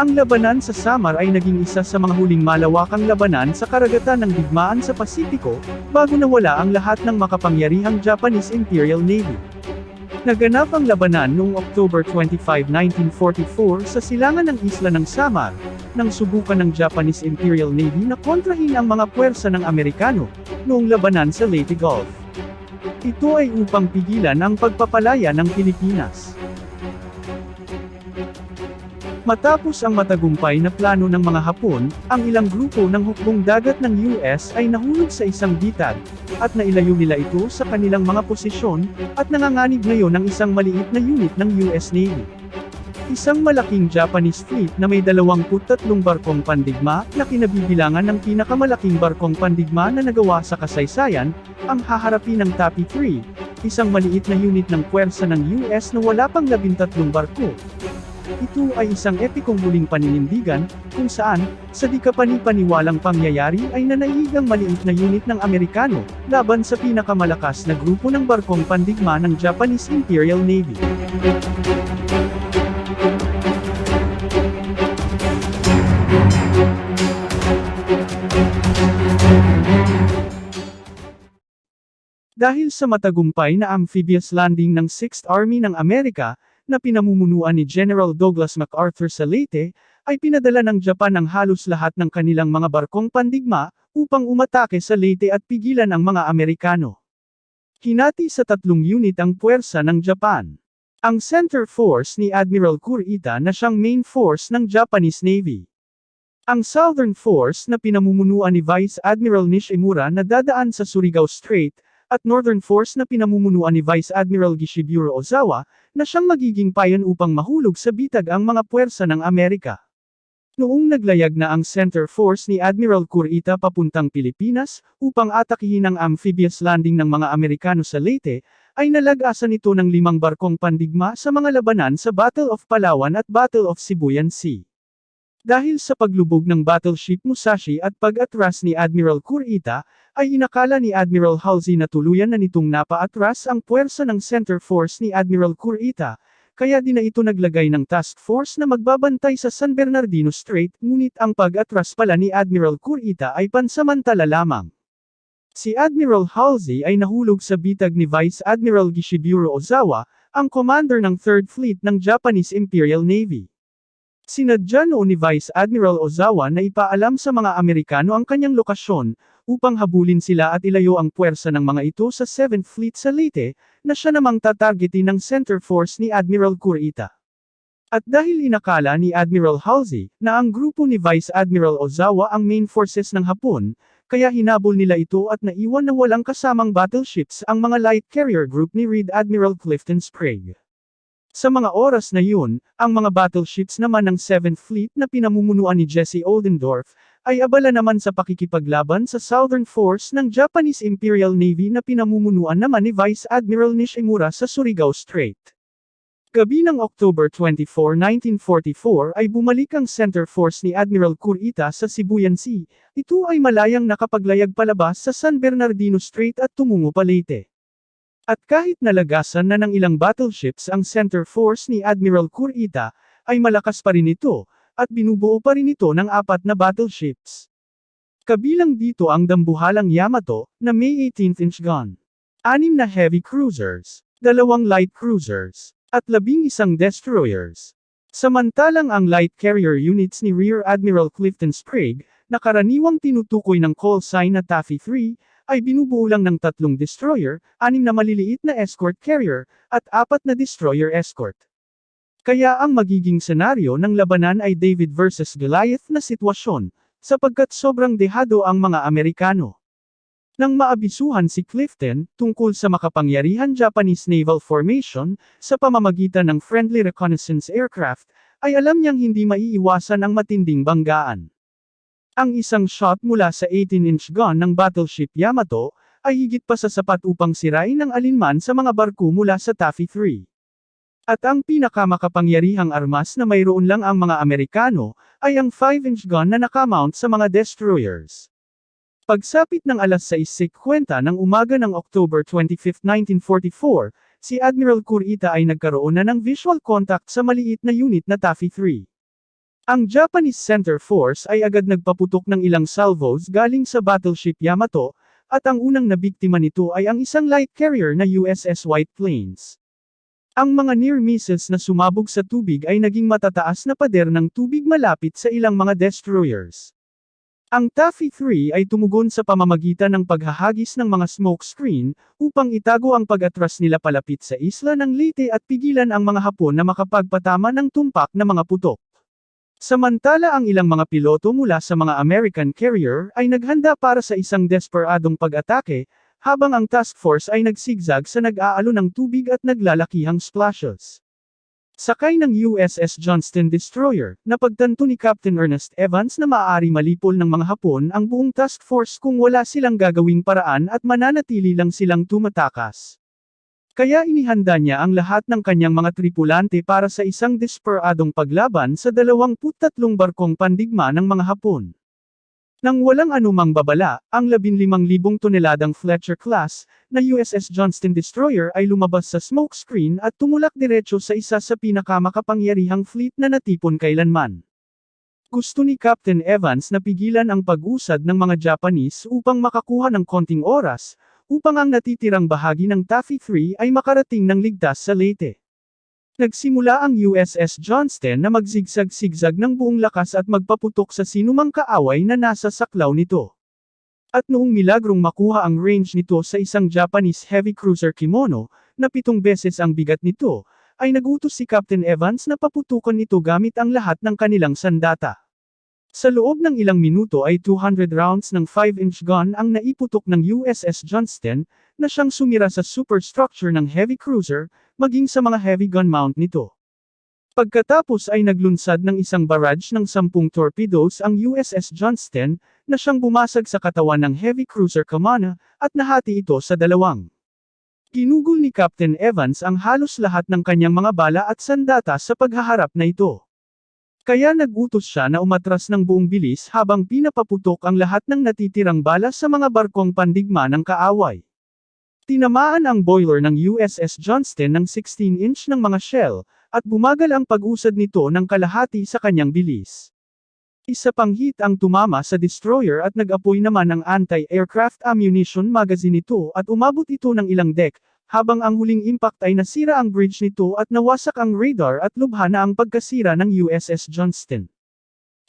Ang labanan sa Samar ay naging isa sa mga huling malawakang labanan sa karagatan ng digmaan sa Pasipiko, bago nawala ang lahat ng makapangyarihang Japanese Imperial Navy. Naganap ang labanan noong October 25, 1944 sa silangan ng isla ng Samar, nang subukan ng Japanese Imperial Navy na kontrahin ang mga puwersa ng Amerikano, noong labanan sa Leyte Gulf. Ito ay upang pigilan ang pagpapalaya ng Pilipinas. Matapos ang matagumpay na plano ng mga Hapon, ang ilang grupo ng hukbong dagat ng US ay nahulog sa isang bitag, at nailayo nila ito sa kanilang mga posisyon, at nanganganib ngayon ang isang maliit na unit ng US Navy. Isang malaking Japanese fleet na may 23 barkong pandigma, na kinabibilangan ng pinakamalaking barkong pandigma na nagawa sa kasaysayan, ang haharapin ng Tapi 3, isang maliit na unit ng puwersa ng US na wala pang 13 barko. Ito ay isang epikong muling paninindigan, kung saan, sa di kapani-paniwalang pangyayari ay nanaiig ang maliit na unit ng Amerikano, laban sa pinakamalakas na grupo ng barkong pandigma ng Japanese Imperial Navy. Dahil sa matagumpay na amphibious landing ng 6th Army ng Amerika, na pinamumunuan ni General Douglas MacArthur sa Leyte, ay pinadala ng Japan ang halos lahat ng kanilang mga barkong pandigma, upang umatake sa Leyte at pigilan ang mga Amerikano. Hinati sa tatlong unit ang puwersa ng Japan. Ang center force ni Admiral Kurita na siyang main force ng Japanese Navy. Ang Southern Force na pinamumunuan ni Vice Admiral Nishimura na dadaan sa Surigao Strait, at Northern Force na pinamumunuan ni Vice Admiral Gishiburo Ozawa, na siyang magiging payan upang mahulog sa bitag ang mga puwersa ng Amerika. Noong naglayag na ang center force ni Admiral Kurita papuntang Pilipinas, upang atakihin ang amphibious landing ng mga Amerikano sa Leyte, ay nalagasan ito ng limang barkong pandigma sa mga labanan sa Battle of Palawan at Battle of Sibuyan Sea. Dahil sa paglubog ng battleship Musashi at pag-atras ni Admiral Kurita, ay inakala ni Admiral Halsey na tuluyan na nitong napaatras ang puwersa ng center force ni Admiral Kurita, kaya di na ito naglagay ng task force na magbabantay sa San Bernardino Strait, ngunit ang pag-atras pala ni Admiral Kurita ay pansamantala lamang. Si Admiral Halsey ay nahulog sa bitag ni Vice Admiral Gishiburo Ozawa, ang commander ng 3rd Fleet ng Japanese Imperial Navy. Sinadya noon ni Vice Admiral Ozawa na ipaalam sa mga Amerikano ang kanyang lokasyon, upang habulin sila at ilayo ang puwersa ng mga ito sa 7th Fleet sa Leyte, na siya namang tatargetin ng center force ni Admiral Kurita. At dahil inakala ni Admiral Halsey, na ang grupo ni Vice Admiral Ozawa ang main forces ng Hapon, kaya hinabol nila ito at naiwan na walang kasamang battleships ang mga light carrier group ni Rear Admiral Clifton Sprague. Sa mga oras na yun, ang mga battleships naman ng 7th Fleet na pinamumunuan ni Jesse Oldendorf, ay abala naman sa pakikipaglaban sa Southern Force ng Japanese Imperial Navy na pinamumunuan naman ni Vice Admiral Nishimura sa Surigao Strait. Gabi ng October 24, 1944 ay bumalik ang center force ni Admiral Kurita sa Sibuyan Sea, ito ay malayang nakapaglayag palabas sa San Bernardino Strait at tumungo pa Leyte. At kahit nalagasan na ng ilang battleships ang center force ni Admiral Kurita, ay malakas pa rin ito, at binubuo pa rin ito ng apat na battleships. Kabilang dito ang dambuhalang Yamato, na may 18-inch gun. Anim na heavy cruisers, dalawang light cruisers, at labing isang destroyers. Samantalang ang light carrier units ni Rear Admiral Clifton Sprague, na karaniwang tinutukoy ng call sign na Taffy 3, ay binubuo lang ng tatlong destroyer, anim na maliliit na escort carrier, at apat na destroyer escort. Kaya ang magiging senaryo ng labanan ay David versus Goliath na sitwasyon, sapagkat sobrang dehado ang mga Amerikano. Nang maabisuhan si Clifton tungkol sa makapangyarihan Japanese naval formation sa pamamagitan ng friendly reconnaissance aircraft, ay alam niyang hindi maiiwasan ang matinding banggaan. Ang isang shot mula sa 18-inch gun ng battleship Yamato, ay higit pa sa sapat upang sirain ang alinman sa mga barko mula sa Taffy 3. At ang pinakamakapangyarihang armas na mayroon lang ang mga Amerikano, ay ang 5-inch gun na nakamount sa mga destroyers. Pagsapit ng alas 6.50 ng umaga ng October 25, 1944, si Admiral Kurita ay nagkaroon na ng visual contact sa maliit na unit na Taffy-3. Ang Japanese Center Force ay agad nagpaputok ng ilang salvos galing sa battleship Yamato, at ang unang nabiktima nito ay ang isang light carrier na USS White Plains. Ang mga near misses na sumabog sa tubig ay naging matataas na pader ng tubig malapit sa ilang mga destroyers. Ang Taffy-3 ay tumugon sa pamamagitan ng paghahagis ng mga smoke screen, upang itago ang pag-atras nila palapit sa isla ng Leyte at pigilan ang mga Hapon na makapagpatama ng tumpak na mga putok. Samantala ang ilang mga piloto mula sa mga American carrier ay naghanda para sa isang desperadong pag-atake, habang ang task force ay nagsigzag sa nag-aalo ng tubig at naglalakihang splashes. Sakay ng USS Johnston Destroyer, napagtanto ni Captain Ernest Evans na maaari malipol ng mga Hapon ang buong task force kung wala silang gagawing paraan at mananatili lang silang tumatakas. Kaya inihanda niya ang lahat ng kanyang mga tripulante para sa isang desperadong paglaban sa 23 barkong pandigma ng mga Hapon. Nang walang anumang babala, ang 15,000 toneladang Fletcher-class, na USS Johnston Destroyer ay lumabas sa smoke screen at tumulak diretso sa isa sa pinakamakapangyarihang fleet na natipon kailanman. Gusto ni Captain Evans na pigilan ang pag-usad ng mga Japanese upang makakuha ng konting oras, upang ang natitirang bahagi ng Taffy-3 ay makarating ng ligtas sa Leyte. Nagsimula ang USS Johnston na magzigsag-sigsag ng buong lakas at magpaputok sa sinumang kaaway na nasa saklaw nito. At noong milagrong makuha ang range nito sa isang Japanese heavy cruiser kimono, na pitong beses ang bigat nito, ay nagutos si Captain Evans na paputukan ito gamit ang lahat ng kanilang sandata. Sa loob ng ilang minuto ay 200 rounds ng 5-inch gun ang naiputok ng USS Johnston, na siyang sumira sa superstructure ng heavy cruiser, maging sa mga heavy gun mount nito. Pagkatapos ay naglunsad ng isang barrage ng 10 torpedoes ang USS Johnston, na siyang bumasag sa katawan ng heavy cruiser Kamana, at nahati ito sa dalawang. Ginugol ni Captain Evans ang halos lahat ng kanyang mga bala at sandata sa paghaharap na ito. Kaya nagutos siya na umatras ng buong bilis habang pinapaputok ang lahat ng natitirang bala sa mga barkong pandigma ng kaaway. Tinamaan ang boiler ng USS Johnston ng 16-inch ng mga shell, at bumagal ang pag-usad nito ng kalahati sa kanyang bilis. Isa pang hit ang tumama sa destroyer at nag-apoy naman ang anti-aircraft ammunition magazine nito at umabot ito ng ilang deck, habang ang huling impact ay nasira ang bridge nito at nawasak ang radar at lubha na ang pagkasira ng USS Johnston.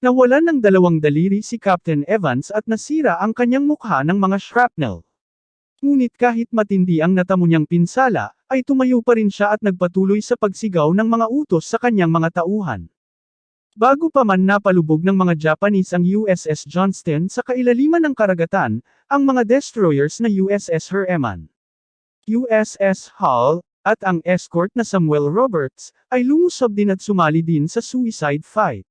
Nawalan ng dalawang daliri si Captain Evans at nasira ang kanyang mukha ng mga shrapnel. Ngunit kahit matindi ang natamo niyang pinsala, ay tumayo pa rin siya at nagpatuloy sa pagsigaw ng mga utos sa kanyang mga tauhan. Bago pa man napalubog ng mga Japanese ang USS Johnston sa kailaliman ng karagatan, ang mga destroyers na USS Herman, USS Hull, at ang escort na Samuel Roberts, ay lumusob din at sumali din sa suicide fight.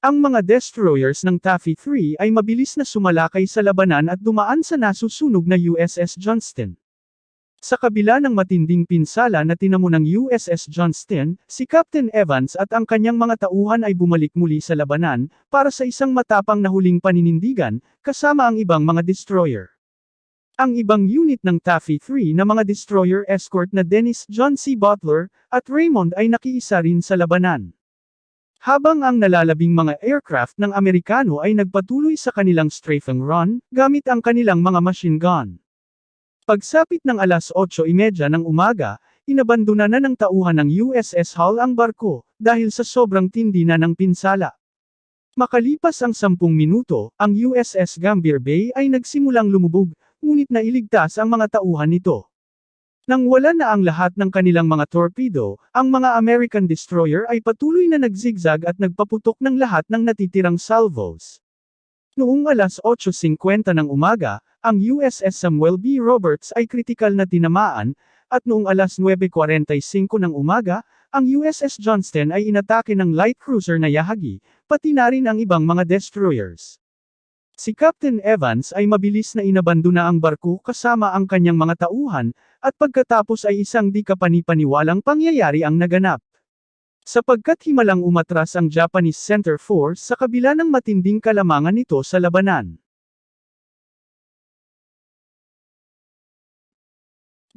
Ang mga destroyers ng Taffy-3 ay mabilis na sumalakay sa labanan at dumaan sa nasusunog na USS Johnston. Sa kabila ng matinding pinsala na tinamo ng USS Johnston, si Captain Evans at ang kanyang mga tauhan ay bumalik muli sa labanan, para sa isang matapang na huling paninindigan, kasama ang ibang mga destroyer. Ang ibang unit ng Taffy-3 na mga destroyer escort na Dennis John C. Butler, at Raymond ay nakiisa rin sa labanan. Habang ang nalalabing mga aircraft ng Amerikano ay nagpatuloy sa kanilang strafing run, gamit ang kanilang mga machine gun. Pagsapit ng alas 8.30 ng umaga, inabandona na ng tauhan ng USS Hull ang barko, dahil sa sobrang tindi na ng pinsala. Makalipas ang 10 minuto, ang USS Gambier Bay ay nagsimulang lumubog, ngunit nailigtas ang mga tauhan nito. Nang wala na ang lahat ng kanilang mga torpedo, ang mga American destroyer ay patuloy na nagzigzag at nagpaputok ng lahat ng natitirang salvos. Noong alas 8.50 ng umaga, ang USS Samuel B. Roberts ay kritikal na tinamaan, at noong alas 9.45 ng umaga, ang USS Johnston ay inatake ng light cruiser na Yahagi, pati na rin ang ibang mga destroyers. Si Captain Evans ay mabilis na inabandona ang barko kasama ang kanyang mga tauhan, at pagkatapos ay isang di kapanipaniwalang pangyayari ang naganap. Sapagkat himalang umatras ang Japanese Center Force sa kabila ng matinding kalamangan nito sa labanan.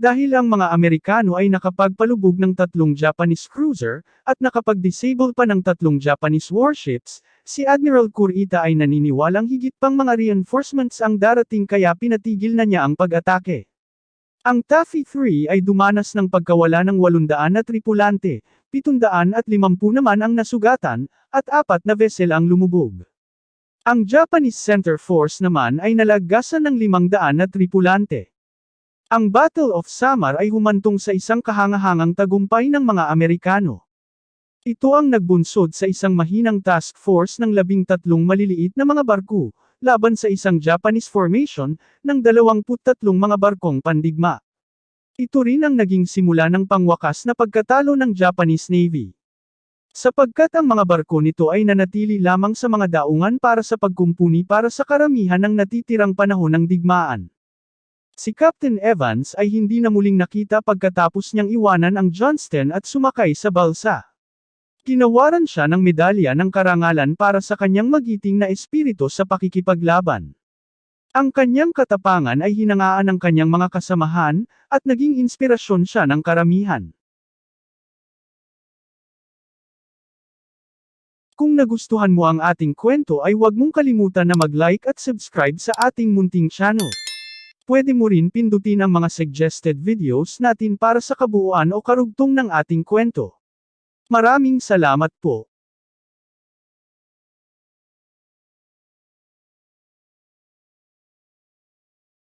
Dahil ang mga Amerikano ay nakapagpalubog ng tatlong Japanese cruiser, at nakapag-disable pa ng tatlong Japanese warships, si Admiral Kurita ay naniniwalang higit pang mga reinforcements ang darating kaya pinatigil na niya ang pag-atake. Ang Taffy 3 ay dumanas ng pagkawala ng 800 na tripulante, 750 naman ang nasugatan, at apat na vessel ang lumubog. Ang Japanese Center Force naman ay nalaggasan ng 500 na tripulante. Ang Battle of Samar ay humantong sa isang kahangahangang tagumpay ng mga Amerikano. Ito ang nagbunsod sa isang mahinang task force ng labing tatlong maliliit na mga barko, laban sa isang Japanese formation, ng 23 mga barkong pandigma. Ito rin ang naging simula ng pangwakas na pagkatalo ng Japanese Navy. Sapagkat ang mga barko nito ay nanatili lamang sa mga daungan para sa pagkumpuni para sa karamihan ng natitirang panahon ng digmaan. Si Captain Evans ay hindi na muling nakita pagkatapos niyang iwanan ang Johnston at sumakay sa balsa. Ginawaran siya ng medalya ng karangalan para sa kanyang magiting na espiritu sa pakikipaglaban. Ang kanyang katapangan ay hinangaan ng kanyang mga kasamahan, at naging inspirasyon siya ng karamihan. Kung nagustuhan mo ang ating kwento ay huwag mong kalimutan na mag-like at subscribe sa ating munting channel. Pwede mo rin pindutin ang mga suggested videos natin para sa kabuuan o karugtong ng ating kwento. Maraming salamat po.